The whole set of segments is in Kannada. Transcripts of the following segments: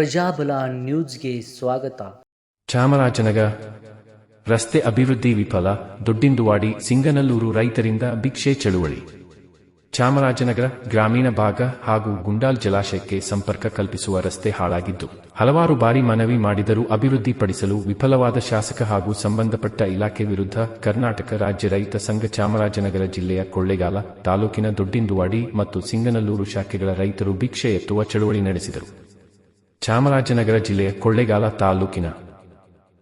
ಪ್ರಜಾಬಲ ನ್ಯೂಸ್ಗೆ ಸ್ವಾಗತ. ಚಾಮರಾಜನಗರ ರಸ್ತೆ ಅಭಿವೃದ್ಧಿ ವಿಫಲ, ದೊಡ್ಡಿಂದುವಾಡಿ, ಸಿಂಗನಲ್ಲೂರು ರೈತರಿಂದ ಭಿಕ್ಷೆ ಚಳುವಳಿ. ಚಾಮರಾಜನಗರ ಗ್ರಾಮೀಣ ಭಾಗ ಹಾಗೂ ಗುಂಡಾಲ್ ಜಲಾಶಯಕ್ಕೆ ಸಂಪರ್ಕ ಕಲ್ಪಿಸುವ ರಸ್ತೆ ಹಾಳಾಗಿದ್ದು, ಹಲವಾರು ಬಾರಿ ಮನವಿ ಮಾಡಿದರೂ ಅಭಿವೃದ್ಧಿಪಡಿಸಲು ವಿಫಲವಾದ ಶಾಸಕ ಹಾಗೂ ಸಂಬಂಧಪಟ್ಟ ಇಲಾಖೆ ವಿರುದ್ಧ ಕರ್ನಾಟಕ ರಾಜ್ಯ ರೈತ ಸಂಘ ಚಾಮರಾಜನಗರ ಜಿಲ್ಲೆಯ ಕೊಳ್ಳೇಗಾಲ ತಾಲೂಕಿನ ದೊಡ್ಡಿಂದುವಾಡಿ ಮತ್ತು ಸಿಂಗನಲ್ಲೂರು ಶಾಖೆಗಳ ರೈತರು ಭಿಕ್ಷೆ ಎತ್ತುವ ಚಳುವಳಿ ನಡೆಸಿದರು. ಚಾಮರಾಜನಗರ ಜಿಲ್ಲೆಯ ಕೊಳ್ಳೇಗಾಲ ತಾಲೂಕಿನ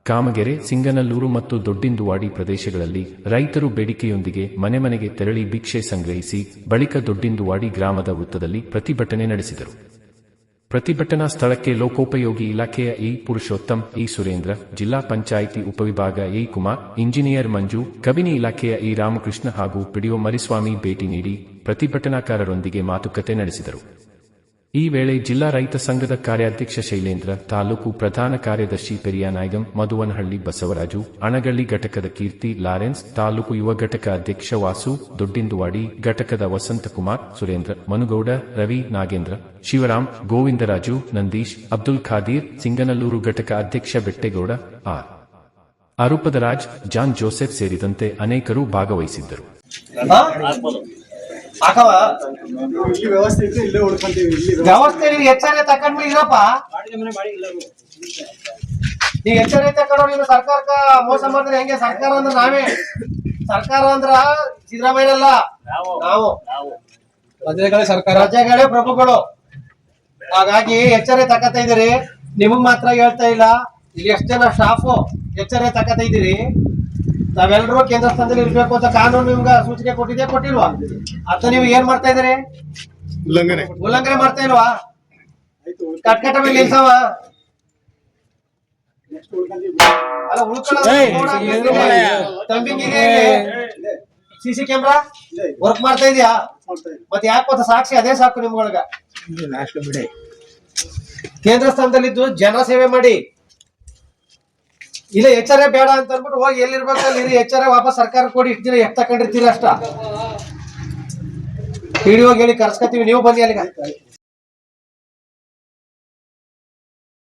ಕಾಮಗೆರೆ, ಸಿಂಗನಲ್ಲೂರು ಮತ್ತು ದೊಡ್ಡಿಂದುವಾಡಿ ಪ್ರದೇಶಗಳಲ್ಲಿ ರೈತರು ಬೇಡಿಕೆಯೊಂದಿಗೆ ಮನೆ ಮನೆಗೆ ತೆರಳಿ ಭಿಕ್ಷೆ ಸಂಗ್ರಹಿಸಿ ಬಳಿಕ ದೊಡ್ಡಿಂದುವಾಡಿ ಗ್ರಾಮದ ವೃತ್ತದಲ್ಲಿ ಪ್ರತಿಭಟನೆ ನಡೆಸಿದರು. ಪ್ರತಿಭಟನಾ ಸ್ಥಳಕ್ಕೆ ಲೋಕೋಪಯೋಗಿ ಇಲಾಖೆಯ ಇ ಪುರುಷೋತ್ತಮ್, ಇ ಸುರೇಂದ್ರ, ಜಿಲ್ಲಾ ಪಂಚಾಯಿತಿ ಉಪವಿಭಾಗ ಇ ಕುಮಾರ್, ಇಂಜಿನಿಯರ್ ಮಂಜು, ಕಬಿನಿ ಇಲಾಖೆಯ ಇ ರಾಮಕೃಷ್ಣ ಹಾಗೂ ಪಿಡಿಒ ಮರಿಸ್ವಾಮಿ ಭೇಟಿ ನೀಡಿ ಪ್ರತಿಭಟನಾಕಾರರೊಂದಿಗೆ ಮಾತುಕತೆ ನಡೆಸಿದರು. ಈ ವೇಳೆ ಜಿಲ್ಲಾ ರೈತ ಸಂಘದ ಕಾರ್ಯಾಧ್ಯಕ್ಷ ಶೈಲೇಂದ್ರ, ತಾಲೂಕು ಪ್ರಧಾನ ಕಾರ್ಯದರ್ಶಿ ಪೆರಿಯಾನಾಯ್ಗಂ ಮಧುವನಹಳ್ಳಿ ಬಸವರಾಜು, ಅಣಗಳ್ಳಿ ಘಟಕದ ಕೀರ್ತಿ ಲಾರೆನ್ಸ್, ತಾಲೂಕು ಯುವ ಘಟಕ ಅಧ್ಯಕ್ಷ ವಾಸು, ದೊಡ್ಡಿಂದುವಾಡಿ ಘಟಕದ ವಸಂತಕುಮಾರ್, ಸುರೇಂದ್ರ, ಮನುಗೌಡ, ರವಿ ನಾಗೇಂದ್ರ, ಶಿವರಾಮ್, ಗೋವಿಂದರಾಜು, ನಂದೀಶ್, ಅಬ್ದುಲ್ ಖಾದೀರ್, ಸಿಂಗನಲ್ಲೂರು ಘಟಕ ಅಧ್ಯಕ್ಷ Bettegowda, R. Arupadaraj John Joseph ಸೇರಿದಂತೆ ಅನೇಕರು ಭಾಗವಹಿಸಿದ್ದರು. ಹಾಕವ ಇಲ್ಲಿ ವ್ಯವಸ್ಥೆ ಇತ್ತು ಇಲ್ಲೇ ಉಳ್ಕೊಂತೀವಿ ಇಲ್ಲಿ ವ್ಯವಸ್ಥೆ ನೀವು ಎಚ್ಚರ ತಕೊಂಡ್ಬಿಡಿ ಇರಪ್ಪ ನೀವು ಎಚ್ಚರ ತಗೊಂಡು ನೀವು ಸರ್ಕಾರಕ್ಕ ಮೋಸ ಮಾಡಿದ್ರೆ ಹೆಂಗೆ? ಸರ್ಕಾರ ಅಂದ್ರೆ ನಾವೇ. ಸರ್ಕಾರ ಅಂದ್ರ ಸಿದ್ದರಾಮಯ್ಯನಲ್ಲ. ನಾವು. ಪ್ರಜೆಗಳೇ ಸರ್ಕಾರ. ರಾಜ್ಯಗಳೇ ಪ್ರಭುಗಳು. ಹಾಗಾಗಿ ಎಚ್ಚರ ತಕತ ಇದೀರಿ ನಿಮಗ್ ಮಾತ್ರ ಹೇಳ್ತಾ ಇಲ್ಲ. ಇಲ್ಲಿ ಎಷ್ಟು ಜನ ಸ್ಟಾಫು ಎಚ್ಚರ ತಕತ ಇದೀರಿ ನಾವೆಲ್ಲರೂ ಕೇಂದ್ರ ಸ್ಥಾನದಲ್ಲಿ ಇರ್ಬೇಕು ಅಂತ ಕಾನೂನು ನಿಮ್ಗೆ ಸೂಚನೆ ಕೊಟ್ಟಿದೆ ಕೊಟ್ಟಿಲ್ವಾ? ಅತ್ತ ನೀವು ಏನ್ ಮಾಡ್ತಾ ಇದ್ದೀರಿ? ಉಲ್ಲಂಘನೆ. ಉಲ್ಲಂಘನೆ ಮಾಡ್ತಾ ಇಲ್ವಾ? ಆಯ್ತು ಕಟ್ಕಟ ಮೇಲೆ ನಿಲ್ಸವ ನೆಕ್ಸ್ಟ್ ಉಳ್ಕೊಂತೀವಿ ಅಲ್ಲ ತಂಬಿಂಗಿದೆ ಸಿ ಸಿ ಕ್ಯಾಮ್ರಾ ವರ್ಕ್ ಮಾಡ್ತಾ ಇದೆಯಾ? ಮತ್ತೆ ಯಾಕೆ ಮತ್ತೆ ಸಾಕ್ಷಿ ಅದೇ ಸಾಕು ನಿಮ್ಗೊಳಗ? ಕೇಂದ್ರ ಸ್ಥಾನದಲ್ಲಿದ್ದು ಜನ ಸೇವೆ ಮಾಡಿ. ಇಲ್ಲ ಎಚ್ಚರ ಬೇಡ ಅಂತ ಅಂದ್ಬಿಟ್ಟು ಹೋಗಿ ಎಲ್ಲಿರ್ಬೇಕು ಅಲ್ಲಿ ಎಚ್ಚರ ವಾಪಸ್ ಸರ್ಕಾರ ಕೊಡಿ, ಇಷ್ಟು ದಿನ ತಕೊಂಡಿರ್ತೀರ ಅಷ್ಟ. ಪಿಡಿಒ ಹೇಳಿ ಕರ್ಸ್ಕೊತೀವಿ, ನೀವು ಬನ್ನಿ ಅಲ್ಲಿಗೆ.